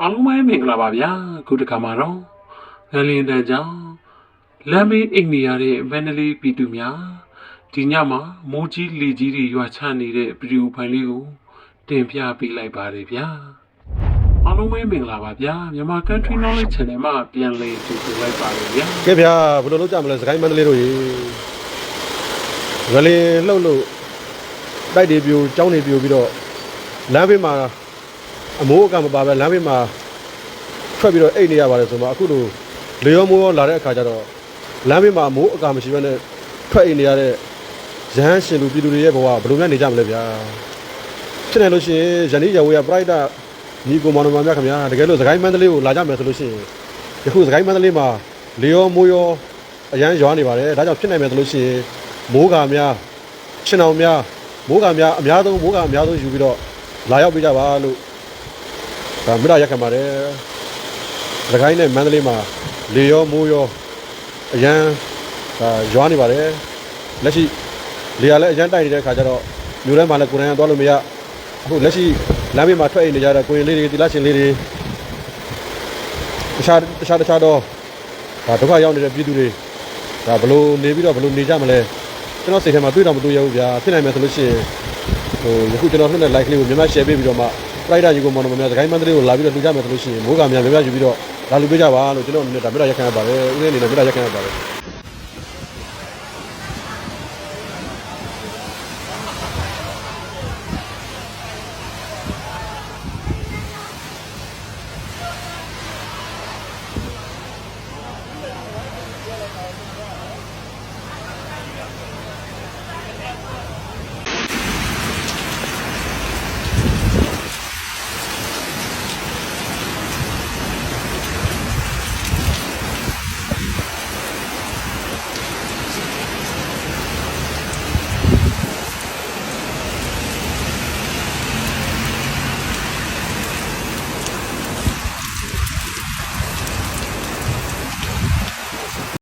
အားလုံးပဲမင်္ဂလာပါဗျာခုတစ်ခါမှာတော့ငလင်းတန်းကြောင့်လမ်းမေးအိမ်နေရတဲ့မန္တလေးပြည်သူများဒီညမှာမိုးကြီးလေကြီးတွေရွာချနေတဲ့ဗီဒီယိုဖိုင်လေးကိုတင်ပြပေးလိုက်ပါတယ်ဗျာအားလုံးပဲမင်္ဂလာပါဗျာမြန်မာ Country Knowledge Channel မှာပြန်လည်ကြိုဆိုလိုက်ပါတယ်ဗျာကဲဗျာဘယ်လိုလုပ်ကြမလဲစကိုင်းမန္တလေးတို့ရေငလင်လှုပ်လို့တိုက်တွေပြိုကြောင်းတွေပြိုပြီးတော့လမ်းဘေးမှာ အမိုးအကမပါပဲလမ်းဘေးမှာထွက်ပြီးတော့အိတ်နေရပါတယ်ဆိုမှအခုလိုလေရောမိုးရောလာတဲ့အခါကျတော့လမ်းဘေးမှာအမိုးအကမရှိဘဲနဲ့ထွက်အိတ်နေရတဲ့ရဟန်းရှင်လူပြည်သူတွေရဲ့ဘဝဘယ်လိုများနေကြမလဲဗျာဖြစ်နေလို့ရှိရင်ယနေ့ရဝေးရပရိုက်တာညီကိုမောင်နှမများခင်ဗျာတကယ်လို့စကိုင်းမန္တလေးကိုလာကြမယ်ဆိုလို့ရှိရင်ယခုစကိုင်းမန္တလေးမှာလေရောမိုးရောအရန်ရွာနေပါတယ်ဒါကြောင့်ဖြစ်နိုင်မယ်ဆိုလို့ရှိရင်မိုးကာများရှင်အောင်များမိုးကာများအများဆုံးမိုးကာအများဆုံးယူပြီးတော့လာရောက်ပေးကြပါလို့ ဒါမြစ်တာရက်ခံပါတယ်စကိုင်းနဲ့မန္တလေးမှာလေရောမိုးရောအရန်ဒါရွာနေပါတယ်လက်ရှိလေရလည်းအရန်တိုက်နေတဲ့ခါကျတော့မြို့ထဲမှာလည်းကိုယ်တိုင်ကသွားလို့မရအခုလက်ရှိလမ်းဘေးမှာထွက်အိမ်နေကြတဲ့ကိုရင်လေးတွေတိလရှင်လေးတွေတခြားတခြားတခြားတော့ဒါဒုက္ခရောက်နေတဲ့ပြည်သူတွေဒါဘလို့နေပြီးတော့ဘလို့နေကြမလဲကျွန်တော်စိတ်ထဲမှာတွေးတော့မတွေးရဘူးဗျာဖြစ်နိုင်မယ်ဆိုလို့ရှိရင်ဟိုယခုကျွန်တော်လွှင့်တဲ့ like လေးကိုမြန်မာ share ပေးပြီးတော့မှ pride ယူကိုမောင်တော်များစကိုင်းမန္တလေးကိုလာပြီးတော့လူကြမယ်ဆိုလို့ရှိရင်မိုးကများများယူပြီးတော့လာလူပေးကြပါလို့ကျွန်တော်အနေနဲ့ဒါမေတ္တာရက်ခံရပါတယ်ဦးလေးအနေနဲ့မေတ္တာရက်ခံရပါတယ်